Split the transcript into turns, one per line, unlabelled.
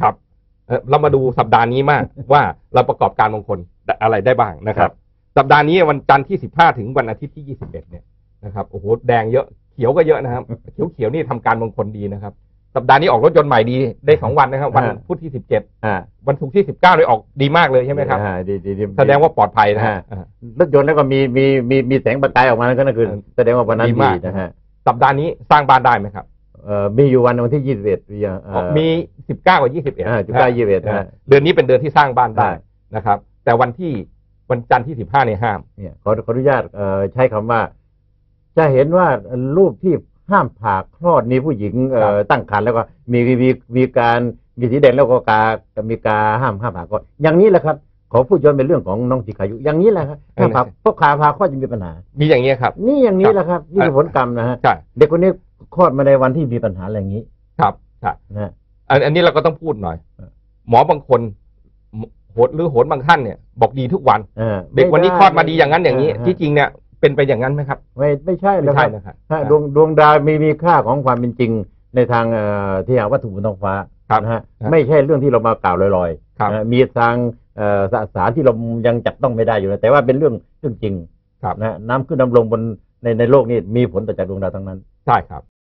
ครับเอ่อเรามาดูสัปดาห์นี้มากว่าเราประกอบการมงคลอะไรได้บ้างนะครับ สัปดาห์นี้วันจันทร์ที่15ถึงวันอาทิตย์ที่21เนี่ยนะครับโอ้โหแดงเยอะเขียวก็เยอะนะครับ เขียวเขียวๆนี่ทำการมงคลดีนะครับ สัปดาห์นี้ออกรถยนต์ใหม่ดีได้สองวันนะครับ วัน
ฮะ
พุธที่
อ่า
17วันศุกร์ที่19เลยออกดีมากเลยใช่ไหมครับ
อ่าดีดีดี
แสดงว่าปลอดภัยนะฮะ
ฮะ
อ่า
รถยนต์แล้วก็มีมีมีมีแสงประกายออกมานั่นก็นั่นคือ
เออ
แสดงว่าวันนั้น
ดี
ดี
มาก
นะฮะ
สัปดาห์นี้สร้างบ้านได้ไหมครับ
เอ่อมีอยู่วันวันที่ยี่สิบเอ็ดมีอ่า
มี19กับ21
อ่า19 21
นะฮะ
ฮะ
เดือนนี้เป็นเดือนที่สร้างบ้านได้
ได้
นะครับ แต่วันที่วันจันทร์ที่15เนี่ยห้าม
เนี่ยขอขออนุญาตเอ่อใช้คำว่า จะเห็นว่ารูปที่ห้ามผ่าคลอดมีผู้หญิงเอ่อตั้งครรภ์แล้วก็มีมีมีการมีสีแดงแล้วก็กามีกาห้ามห้ามผ่าคลอดอย่างนี้แหละครับขอพูดย้อนเป็นเรื่องของน้องสิขายุอย่างนี้แหละครับห้ามผ่าเพราะขาผ่าคลอดจะมีปัญหา
มีอย่างนี้ยครับ
นี่อย่างนี้แหละครับนี่คือผลกรรมนะฮะ
ใช่
เด็กคนนี้ คลอดมาในวันที่มีปัญหาอะไรอย่างนี้
ครับใช่
นะฮะ
อันอันนี้เราก็ต้องพูดหน่อย
เออ
หมอบางคนโหดหรือโหนบางท่านเนี่ยบอกดีทุกวัน
อ่า
เด็กวันนี้คลอดมาดีอย่างนั้นอย่างนี้
ฮะ
ที่จริงเนี่ยเป็นไปอย่างนั้นไหมครับ
ไม่ไม่ใช่
ไม่
แล้วค
ใช่
รับ
นะครับ
ฮะดวงดวงดาวมีมีค่าของความเป็นจริงในทางเอ่อที่หาวัตถุบนท้องฟ้า
ครับ
นะฮะ
ครับ
ไม่ใช่เรื่องที่เรามากล่าวลอย
ครับ
ๆนะมีทางเอ่อสสารที่เรายังจับต้องไม่ได้อยู่นะแต่ว่าเป็นเรื่องเรื่องจริง
ครับ
นะฮะน้ำขึ้นน้ำลงบนในในโลกนี้มีผลต่อจากดวงดาวทั้งนั้น
ใช่ครับ